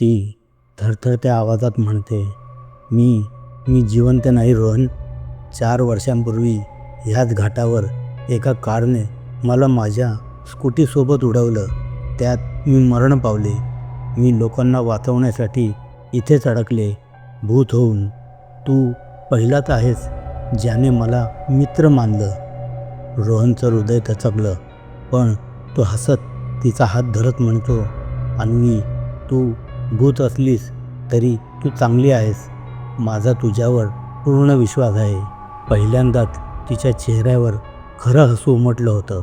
ती थरथरत्या आवाजात म्हणते मी मी जिवंत नाही रोहन. चार वर्षांपूर्वी ह्याच घाटावर एका कारने मला माझ्या स्कूटीसोबत उडवलं. त्यात मी मरण पावले. मी लोकांना वाचवण्यासाठी इथेच अडकले. भूत होऊन. तू पहिलाच आहेस ज्याने मला मित्र मानलं. रोहनचं हृदय थचकलं पण तो हसत तिचा हात धरत म्हणतो अन्वी तू भूत असलीस तरी तू चांगली आहेस. माझा तुझ्यावर पूर्ण विश्वास आहे. पहिल्यांदाच तिच्या चेहऱ्यावर खरं हसू उमटलं होतं.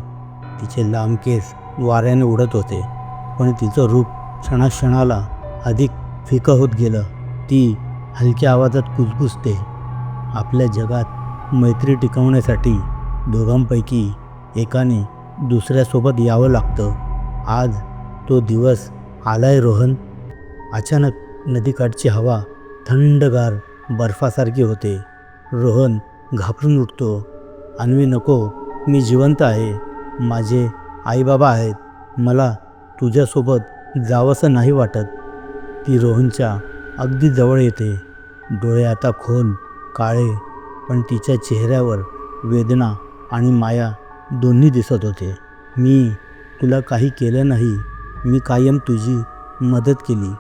तिचे लांब केस वाऱ्याने उडत होते पण तिचं रूप क्षणाक्षणाला अधिक फिकं होत गेलं. ती हलक्या आवाजात कुजबुजते. आपल्या जगात मैत्री टिकवण्यासाठी दोघांपैकी एकाने दुसऱ्यासोबत यावं लागतं. आज तो दिवस आलाय रोहन. अचानक नदीकाठची हवा थंडगार बर्फासारखी होते. रोहन घाबरून उठतो. अन्वी नको मी जिवंत आहे. माझे आईबाबा आहेत. मला तुझ्यासोबत जावंसं नाही वाटत. ती रोहनच्या अगदी जवळ येते. डोळे आता खोल काळे पण तिच्या चेहऱ्यावर वेदना आणि माया दोन्ही दिसत होते. मी तुला काही केलं नाही. मी कायम तुझी मदत केली.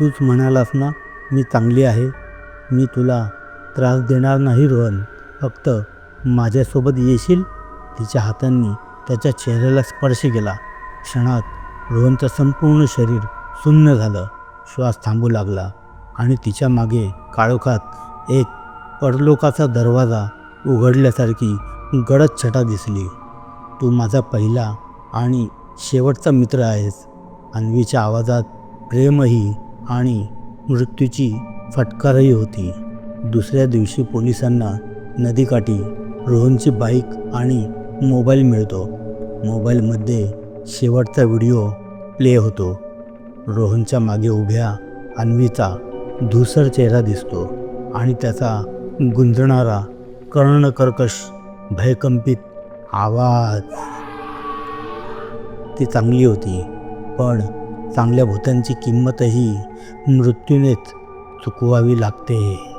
तूच म्हणालास ना मी चांगली आहे मी तुला त्रास देणार नाही रोहन. फक्त माझ्यासोबत येशील? तिच्या हातांनी त्याच्या चेहऱ्याला स्पर्श केला. क्षणात रोहनचं संपूर्ण शरीर शून्य झालं. श्वास थांबू लागला आणि तिच्यामागे काळोखात एक परलोकाचा दरवाजा उघडल्यासारखी गडद छटा दिसली. तू माझा पहिला आणि शेवटचा मित्र आहेस. अन्वीच्या आवाजात प्रेमही आणि मृत्यूची फटकारही होती. दुसऱ्या दिवशी पोलिसांना नदीकाठी रोहनची बाईक आणि मोबाईल मिळतो. मोबाईलमध्ये शेवटचा व्हिडिओ प्ले होतो. रोहनच्या मागे उभ्या अन्वीचा धुसर चेहरा दिसतो आणि त्याचा गुंजणारा कर्णकर्कश भयकंपित आवाज. ती चांगली होती पण चांगल्या भूतांची किंमतही मृत्यूनेच चुकवावी लागते.